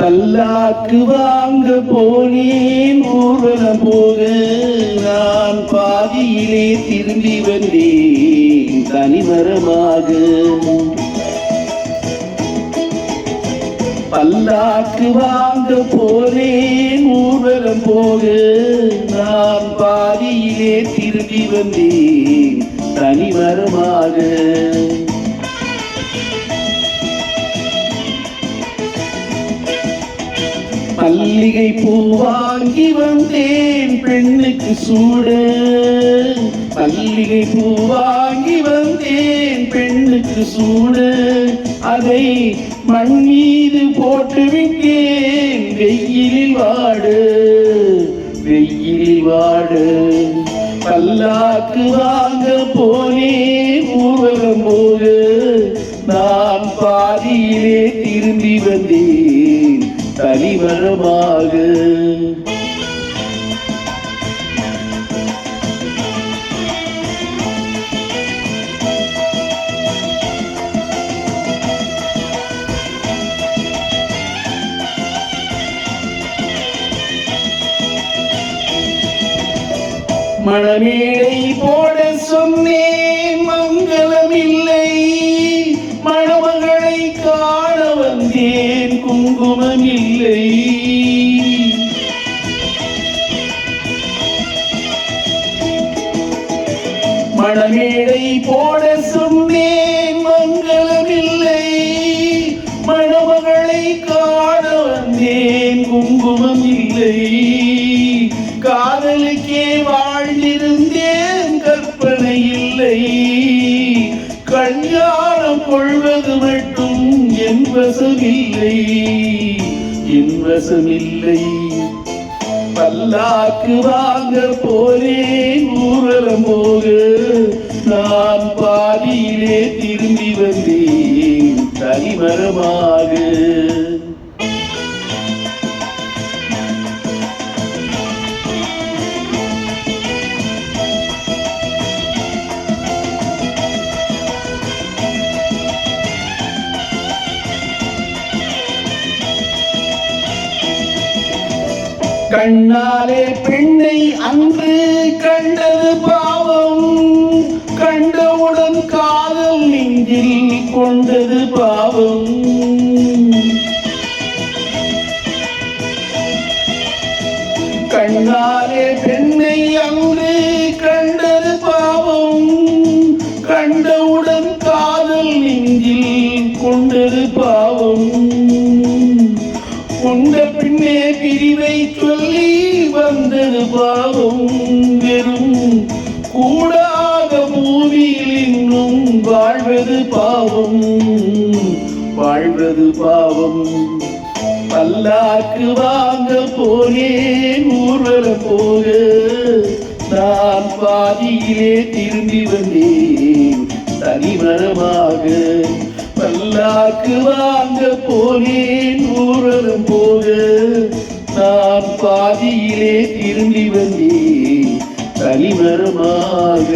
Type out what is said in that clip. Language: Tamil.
பல்லாக்கு வாங்க போனேன் ஊர்வலம் போக நான் பாதியிலே திரும்பி வந்தேன் தனிமரமாக. பல்லாக்கு வாங்க போனேன் ஊர்வலம் போக நான் பாதியிலே திரும்பி வந்தேன் தனிமரமாக. மல்லிகை பூ வாங்கி வந்தேன் பெண்ணுக்கு சூட. மல்லிகை பூ வாங்கி வந்தேன் பெண்ணுக்கு சூட. அதை மண் மீது போட்டு விட்டேன் வெயிலில் வாடு. வெயிலில் வாடு. பல்லாக்கு வாங்க போனே ஊர்வலம் போது தனிமரமாக மணமேடை போட சொன்னேன் மங்களமில்லை. மணமகளை காண வந்தேன். குங்குமம் இல்லை மணமேடை போட சொன்னேன் மங்களமில்லை. மணமகளை காண வந்தேன் குங்குமம் இல்லை காதலுக்கே வாழ்ந்திருந்தேன் கற்பனை இல்லை. கல்யாணம் கொள்வது மட்டும் என் வசமில்லை என் வசமில்லை பல்லாக்கு வாங்க போனேன் ஊரலம் போக. நான் பாதியிலே திரும்பி வந்தேன் தனிமரமாக. கண்ணாலே பெண்ணை அன்று கண்டது பாவம். கண்டவுடன் காதல் நெஞ்சில் கொண்டது பாவம். கண்ணாலே பெண்ணை அன்று கண்டது பாவம். கண்டவுடன் காதல் நெஞ்சில் கொண்டது பாவம். கொண்ட பின்னே பிரிவை சொல்லி பாவம் வெறும் கூடாத பூமியில் இன்னும் வாழ்வது பாவம். வாழ்வது பாவம். பல்லாக்கு வாங்க போனேன் ஊர்வல போக. நான் பாதியிலே திரும்பி வந்தேன் தனிமரமாக பல்லாக்கு வாங்க போனேன் ஊரலும் போக. பாதியிலே திரும்பி வந்தே தனிமரமாக